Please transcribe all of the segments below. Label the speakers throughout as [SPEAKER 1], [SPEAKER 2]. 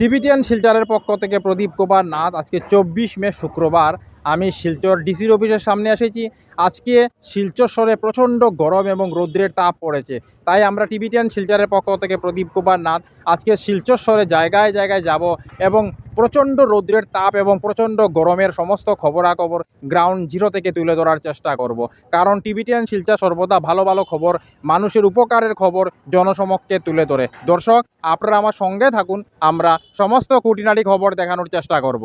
[SPEAKER 1] Tibetan শিলচরের পক্ষ থেকে প্রদীপ কুমার নাথ আজকে চব্বিশ মে শুক্রবার আমি শিলচর ডিসির অফিসের সামনে এসেছি। আজকে শিলচর শহরে প্রচণ্ড গরম এবং রৌদ্রের তাপ পড়েছে। তাই আমরা টিবিটিয়ান শিলচরের পক্ষ থেকে প্রদীপ কুমার নাথ আজকে শিলচর শহরে জায়গায় জায়গায় যাব এবং প্রচণ্ড রৌদ্রের তাপ এবং প্রচণ্ড গরমের সমস্ত খবরাখবর গ্রাউন্ড জিরো থেকে তুলে ধরার চেষ্টা করব। কারণ টিবিটিয়ান শিলচর সর্বদা ভালো ভালো খবর, মানুষের উপকারের খবর জনসমক্ষে তুলে ধরে। দর্শক, আপনারা আমার সঙ্গে থাকুন, আমরা সমস্ত খুঁটিনাটি খবর দেখানোর চেষ্টা করব।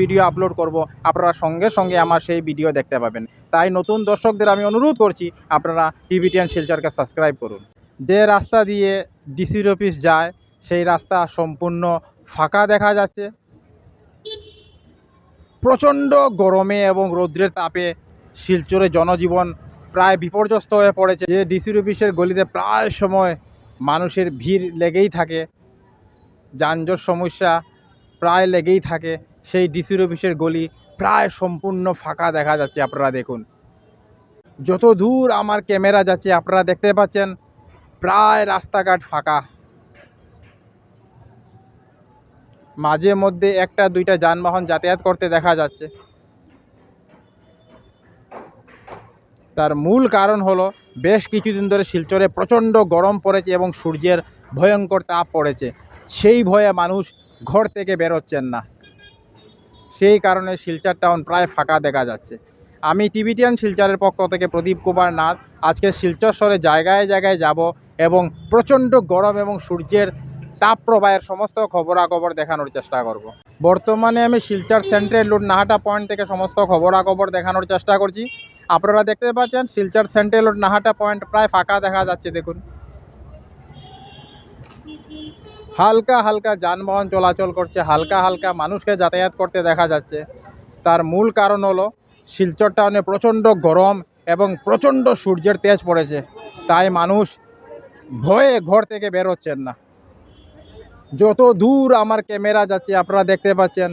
[SPEAKER 1] ভিডিও আপলোড করব। আপনারা সঙ্গে সঙ্গে আমার সেই ভিডিও দেখতে পাবেন। তাই নতুন দর্শকদের আমি অনুরোধ করছি, আপনারা টিভিটিয়ান শিলচরকে সাবস্ক্রাইব করুন। যে রাস্তা দিয়ে ডিসির অফিস যায়, সেই রাস্তা সম্পূর্ণ ফাঁকা দেখা যাচ্ছে। প্রচণ্ড গরমে এবং রৌদ্রের তাপে শিলচরে জনজীবন প্রায় বিপর্যস্ত হয়ে পড়েছে। যে ডিসির অফিসের গলিতে প্রায় সময় মানুষের ভিড় লেগেই থাকে, যানজট সমস্যা প্রায় লেগেই থাকে। সেই ডিসির অফিসের গলি প্রায় সম্পূর্ণ ফাঁকা দেখা যাচ্ছে আপনারা দেখুন। যত দূর আমার ক্যামেরা যাচ্ছে আপনারা দেখতে পাচ্ছেন, প্রায় রাস্তাঘাট ফাঁকা। মাঝে মধ্যে একটা, দুইটা যানবাহন যাতায়াত করতে দেখা যাচ্ছে। তার মূল কারণ হলো, বেশ কিছুদিন ধরে শিলচরে প্রচণ্ড গরম পড়েছে এবং সূর্যের ভয়ঙ্কর তাপ পড়েছে। সেই ভয়ে মানুষ ঘর থেকে বেরোচ্ছেন না। সেই কারণে শিলচর টাউন প্রায় ফাঁকা দেখা যাচ্ছে। আমি টিভিটিয়ান শিলচরের পক্ষ থেকে প্রদীপ কুমার নাথ, আজকে শিলচর শহরে জায়গায় জায়গায় যাব এবং প্রচণ্ড গরম এবং সূর্যের তাপ প্রবাহের সমস্ত খবরাখবর দেখানোর চেষ্টা করব। বর্তমানে আমি Silchar central road Nahata point থেকে সমস্ত খবরাখবর দেখানোর চেষ্টা করছি। আপনারা দেখতে পাচ্ছেন Silchar central road Nahata point প্রায় ফাঁকা দেখা যাচ্ছে, দেখুন। হালকা হালকা যানবাহন চলাচল করছে, হালকা হালকা মানুষকে যাতায়াত করতে দেখা যাচ্ছে। তার মূল কারণ হলো, শিলচর টাউনে প্রচণ্ড গরম এবং প্রচণ্ড সূর্যের তেজ পড়েছে। তাই মানুষ ভয়ে ঘর থেকে বেরোচ্ছেন না। যত দূর আমার ক্যামেরা যাচ্ছে, আপনারা দেখতে পাচ্ছেন,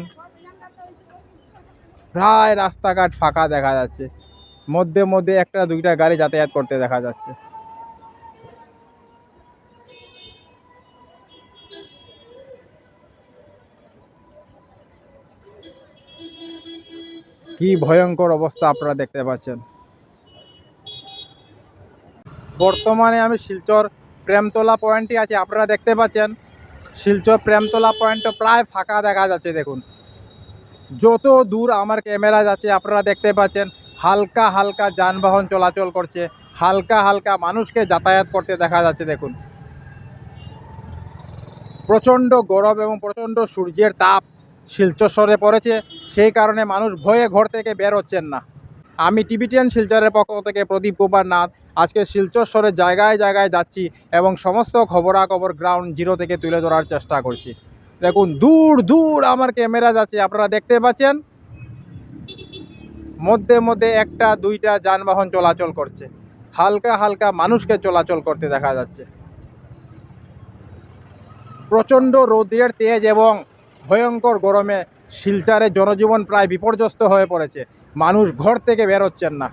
[SPEAKER 1] প্রায় রাস্তাঘাট ফাঁকা দেখা যাচ্ছে। মধ্যে মধ্যে একটা দুইটা গাড়ি যাতায়াত করতে দেখা যাচ্ছে। কি ভয়ঙ্কর অবস্থা আপনারা দেখতে পাচ্ছেন। বর্তমানে আমি শিলচর প্রেমতলা পয়েন্টটি আছে, আপনারা দেখতে পাচ্ছেন, শিলচর প্রেমতলা পয়েন্টটা প্রায় ফাঁকা দেখা যাচ্ছে, দেখুন। যত দূর আমার ক্যামেরা যাচ্ছে, আপনারা দেখতে পাচ্ছেন, হালকা হালকা যানবাহন চলাচল করছে, হালকা হালকা মানুষকে যাতায়াত করতে দেখা যাচ্ছে, দেখুন। প্রচণ্ড গরম এবং প্রচণ্ড সূর্যের তাপ। শিলচর পড়েছে, সেই কারণে মানুষ ভয়ে ঘর থেকে বের হচ্ছেন না। আমি টিবিটিয়ান শিলচরের পক্ষ থেকে প্রদীপ কুমার নাথ, আজকে শিলচর জায়গায় জায়গায় যাচ্ছি এবং সমস্ত খবরাখবর গ্রাউন্ড জিরো থেকে তুলে ধরার চেষ্টা করছি। দেখুন, দূর দূর আমার ক্যামেরা যাচ্ছে, আপনারা দেখতে পাচ্ছেন? মধ্যে মধ্যে একটা, দুইটা যানবাহন চলাচল করছে। হালকা হালকা মানুষকে চলাচল করতে দেখা যাচ্ছে। প্রচণ্ড রৌদ্রের তেজ এবং ভয়ঙ্কর গরমে শিলচারে জনজীবন প্রায় বিপর্যস্ত হয়ে পড়েছে। মানুষ ঘর থেকে বেরোচ্ছেন না।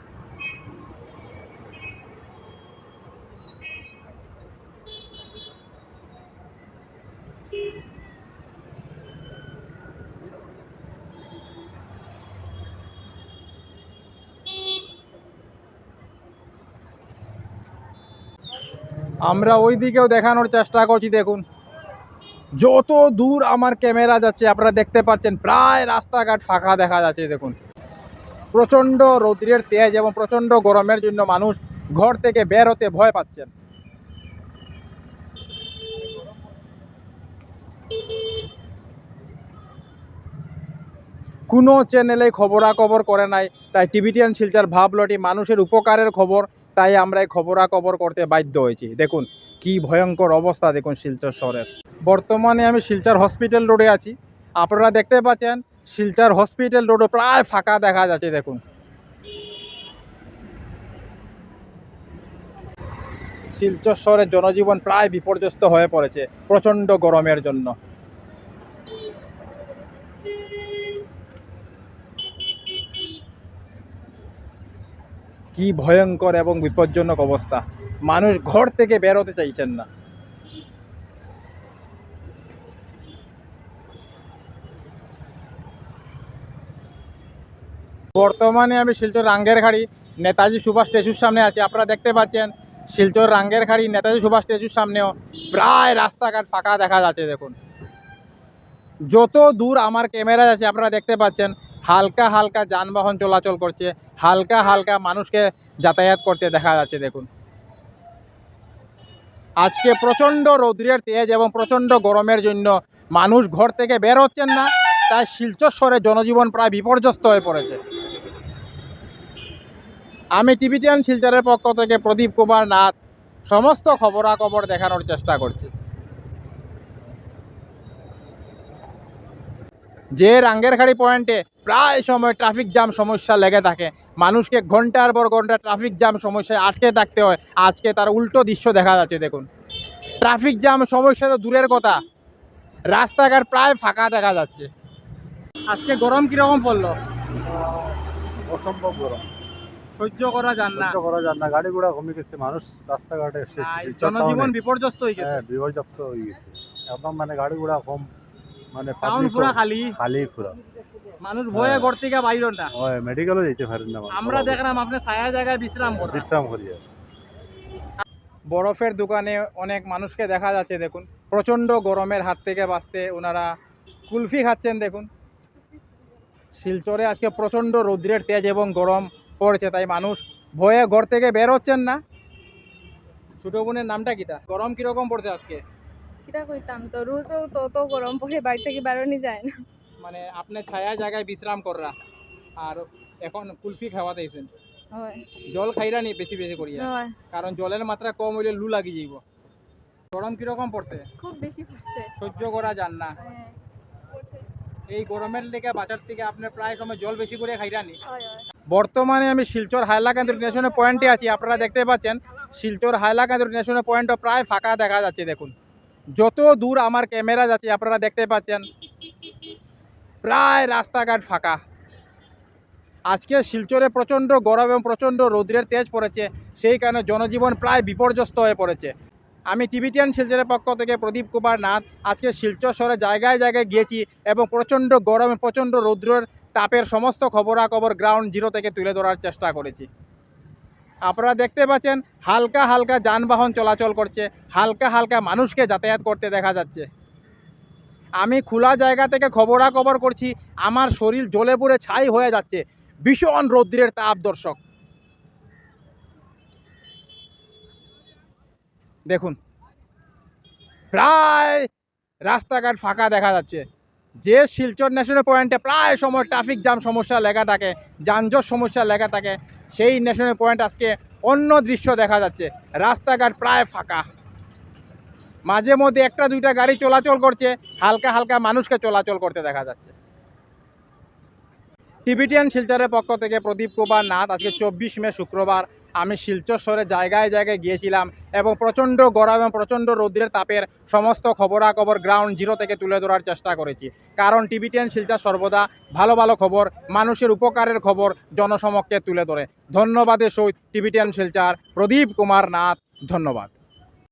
[SPEAKER 1] আমরা ওই দিকেও দেখানোর চেষ্টা করছি, দেখুন। যত দূর আমার ক্যামেরা যাচ্ছে, আপনারা দেখতে পাচ্ছেন, প্রায় রাস্তাঘাট ফাঁকা দেখা যাচ্ছে, দেখুন। প্রচণ্ড রৌদ্রের তেজ এবং প্রচণ্ড গরমের জন্য মানুষ ঘর থেকে বের হতে ভয় পাচ্ছেন। কোনো চ্যানেলে খবরাখবর করে নাই, তাই টিভিটিয়ান শিলচার ভাবলটি মানুষের উপকারের খবর, তাই আমরা এই খবরাখবর করতে বাধ্য হয়েছি। দেখুন, কি ভয়ঙ্কর অবস্থা, দেখুন, শিলচর শহরের। বর্তমানে আমি শিলচর হসপিটাল রোডে আছি। আপনারা দেখতে পাচ্ছেন, শিলচর হসপিটাল রোডে প্রায় ফাঁকা দেখা যাচ্ছে, দেখুন। শিলচর শহরের জনজীবন প্রায় বিপর্যস্ত হয়ে পড়েছে, প্রচণ্ড গরমের জন্য। কি ভয়ঙ্কর এবং বিপজ্জনক অবস্থা। মানুষ ঘর থেকে বেরোতে চাইছেন না। বর্তমানে আমি শিলচর রাঙ্গের খাড়ি নেতাজি সুভাষ স্ট্যাচুর সামনে আছি। আপনারা দেখতে পাচ্ছেন, শিলচর রাঙ্গের খাড়ি নেতাজি সুভাষ স্ট্যাচুর সামনেও প্রায় রাস্তাঘাট ফাঁকা দেখা যাচ্ছে, দেখুন। যত দূর আমার ক্যামেরা আছে, আপনারা দেখতে পাচ্ছেন, হালকা হালকা যানবাহন চলাচল করছে, হালকা হালকা মানুষকে যাতায়াত করতে দেখা যাচ্ছে, দেখুন। আজকে প্রচণ্ড রৌদ্রের তেজ এবং প্রচণ্ড গরমের জন্য মানুষ ঘর থেকে বের হচ্ছেন না, তাই শিলচর শহরে জনজীবন প্রায় বিপর্যস্ত হয়ে পড়েছে। আমি টিভিটিয়ান শিলচরের পক্ষ থেকে প্রদীপ কুমার নাথ সমস্ত খবরাখবর দেখানোর চেষ্টা করছি। যে রাঙ্গেরখাড়ি পয়েন্টে প্রায় সময় ট্রাফিক জ্যাম সমস্যা লেগে থাকে, মানুষকে ঘণ্টার পর ঘণ্টা ট্রাফিক জ্যাম সমস্যায় আটকে থাকতে হয়। আজকে তার উল্টো দৃশ্য দেখা যাচ্ছে, দেখুন। ট্রাফিক জ্যাম সমস্যা তো দূরের কথা। রাস্তাঘাট প্রায় ফাঁকা দেখা যাচ্ছে। আজকে গরম কীরকম পড়ল?
[SPEAKER 2] অসম্ভব গরম।
[SPEAKER 1] সহ্য করা যান না।
[SPEAKER 2] সহ্য করা যায় না। গাড়ি ঘোড়া কমে গেছে মানুষ রাস্তাঘাটে এসে
[SPEAKER 1] জনজীবন বিপর্যস্ত হয়ে গেছে।
[SPEAKER 2] হ্যাঁ বিপর্যস্ত হয়ে গেছে। একদম মানে গাড়ি ঘোড়া কম মানে
[SPEAKER 1] টাউন পুরা খালি।
[SPEAKER 2] খালি পুরা।
[SPEAKER 1] মানুষ ভয়ে
[SPEAKER 2] হ্যাঁ।
[SPEAKER 1] ঘর থেকে বাইর না।
[SPEAKER 2] ওই মেডিকেলও যেতে পারেন না
[SPEAKER 1] আমরা দেখলাম আপনি ছায়া জায়গায় বিশ্রাম করেন
[SPEAKER 2] বিশ্রাম করি
[SPEAKER 1] বরফের দোকানে অনেক মানুষকে দেখা যাচ্ছে দেখুন। প্রচণ্ড গরমের হাত থেকে বাঁচতে ওনারা কুলফি খাচ্ছেন দেখুন। শিলচরে আজকে প্রচণ্ড রৌদ্রের তেজ এবং গরম। পড়ছে তাই মানুষ ভয়ে ঘর থেকে বের হচ্ছেন না। ছোট বোনের নামটা কিটা গরম কীরকম পড়ছে আজকে?
[SPEAKER 3] কিটা কইতাম তো রোজও তো তো গরম পড়ে বাড়ি থেকে বেরোনি যায় না।
[SPEAKER 1] মানে আপনি ছায়া জায়গায় বিশ্রাম কররা আর এখন কুলফি খাওয়া দিয়েছেন।
[SPEAKER 3] হয়।
[SPEAKER 1] জল খাইরা নি বেশি বেশি করিয়া
[SPEAKER 3] হয়।
[SPEAKER 1] কারণ জলের মাত্রা কম হইলে লু লাগি যাইব। গরম কীরকম পড়ছে?
[SPEAKER 3] খুব বেশি পড়ছে।
[SPEAKER 1] সহ্য করা যান না। এই গরমের লেগে বাজার থেকে আপনার প্রায় সময় জল বেশি করে খাইরানি
[SPEAKER 3] হয়, হয়।
[SPEAKER 1] বর্তমানে আমি শিলচর হাইলাকান্দি ন্যাশনাল পয়েন্টে আছি, আপনারা দেখতে পাচ্ছেন, শিলচর হাইলাকান্দি ন্যাশনাল পয়েন্টও প্রায় ফাঁকা দেখা যাচ্ছে, দেখুন। যত দূর আমার ক্যামেরা যাচ্ছে, আপনারা দেখতে পাচ্ছেন, প্রায় রাস্তাঘাট ফাঁকা। আজকে শিলচরে প্রচণ্ড গরম এবং প্রচণ্ড রৌদ্রের তেজ পড়েছে, সেই কারণে জনজীবন প্রায় বিপর্যস্ত হয়ে পড়েছে। আমি টিভিটিয়ান শিলচরের পক্ষ থেকে প্রদীপ কুমার নাথ, আজকে শিলচর শহরে জায়গায় জায়গায় গিয়েছি এবং প্রচণ্ড গরমে প্রচণ্ড রৌদ্রের তাপের সমস্ত খবরাখবর গ্রাউন্ড জিরো থেকে তুলে ধরার চেষ্টা করেছি। আপনারা দেখতে পাচ্ছেন, হালকা হালকা যানবাহন চলাচল করছে, হালকা হালকা মানুষকে যাতায়াত করতে দেখা যাচ্ছে। আমি খোলা জায়গা থেকে খবরাখবর করছি, আমার শরীর জ্বলে পুড়ে ছাই হয়ে যাচ্ছে, ভীষণ রৌদ্রের তাপ দর্শক। দেখুন, প্রায় রাস্তাঘাট ফাঁকা দেখা যাচ্ছে। যে শিলচর ন্যাশনাল পয়েন্টে প্রায় সময় ট্রাফিক জ্যাম সমস্যা লেখা থাকে, যানজট সমস্যা লেখা থাকে, সেই ন্যাশনাল পয়েন্ট আজকে অন্য দৃশ্য দেখা যাচ্ছে। রাস্তাঘাট প্রায় ফাঁকা। মাঝে মধ্যে একটা দুইটা গাড়ি চলাচল করছে, হালকা হালকা মানুষকে চলাচল করতে দেখা যাচ্ছে। টিবিটিয়ান শিলচরের পক্ষ থেকে প্রদীপ কুমার নাথ আজকে চব্বিশ মে শুক্রবার আমি শিলচর শহরে জায়গায় জায়গায় গিয়েছিলাম এবং প্রচণ্ড গরম এবং প্রচণ্ড রৌদ্রের তাপের সমস্ত খবরাখবর গ্রাউন্ড জিরো থেকে তুলে ধরার চেষ্টা করেছি। কারণ টিভি টেন শিলচর সর্বদা ভালো ভালো খবর, মানুষের উপকারের খবর জনসমক্ষে তুলে ধরে। ধন্যবাদের সহিত টিভি টেন শিলচার, প্রদীপ কুমার নাথ, ধন্যবাদ।